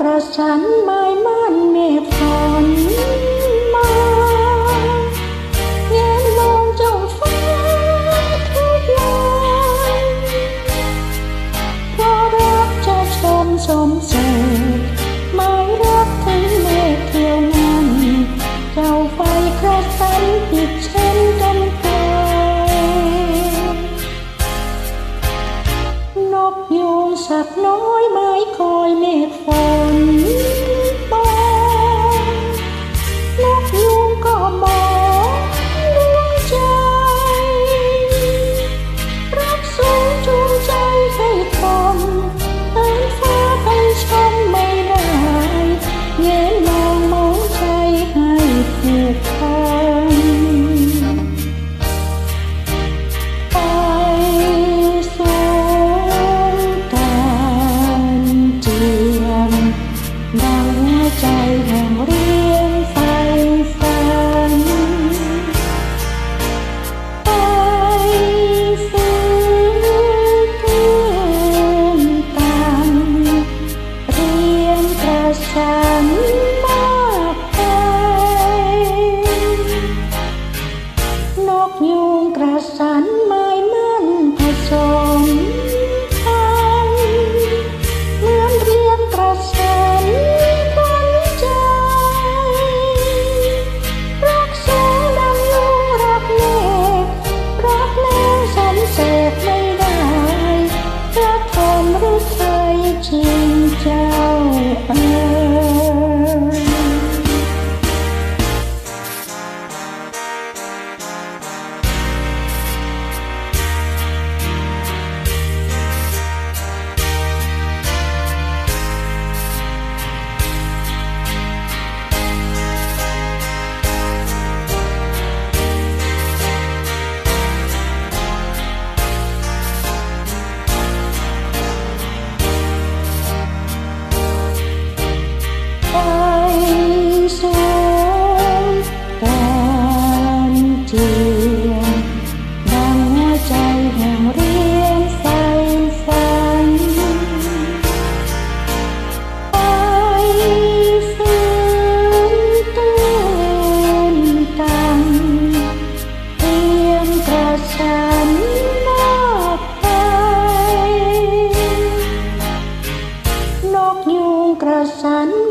กระสันไม่ม่านเมฆฟ้ งกระสันไม้มั่นผสมกันเหมือนเรียนกระสันบนใจ รักแสงดำลุงรักเมฆรักแม่สัเสพไม่ได้กความรู้เคยชิน ฉันมอบไปนกยุงกระสัน